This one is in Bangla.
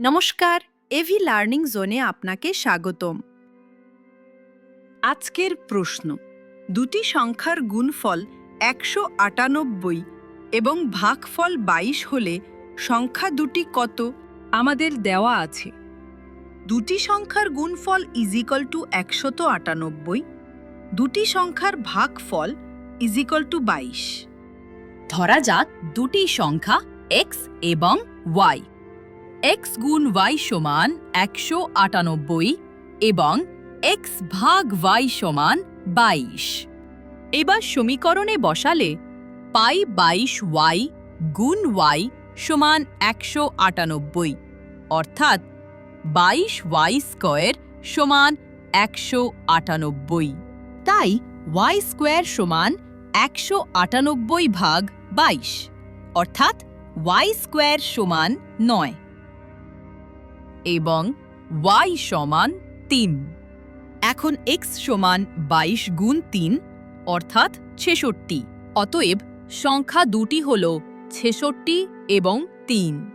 নমস্কার এভি লার্নিং জোনে আপনাকে স্বাগতম। আজকের প্রশ্ন, দুটি সংখ্যার গুণফল একশো আটানব্বই এবং ভাগফল বাইশ হলে সংখ্যা দুটি কত? আমাদের দেওয়া আছে। দুটি সংখ্যার গুণফল ইজিকল টু একশত আটানব্বই, দুটি সংখ্যার ভাগফল ইজিকল টু বাইশ। ধরা যাক দুটি সংখ্যা এক্স এবং y x গুণ y সমান একশো আটানব্বই এবং এক্স ভাগ ওয়াই সমান বাইশ। এবার সমীকরণে বসালে পাই বাইশ ওয়াই গুণ ওয়াই সমান একশো আটানব্বই, অর্থাৎ বাইশ ওয়াই স্কোয়ার সমান একশো আটানব্বই। তাই ওয়াই স্কোয়ার সমান একশো আটানব্বই ভাগ বাইশ, অর্থাৎ ওয়াই স্কোয়ার সমান নয়। এবং ওয়াই সমান তিন। এখন এক্স সমান বাইশ গুণ তিন, অর্থাৎ ছেষট্টি। অতএব সংখ্যা দুটি হল ছেষট্টি এবং তিন।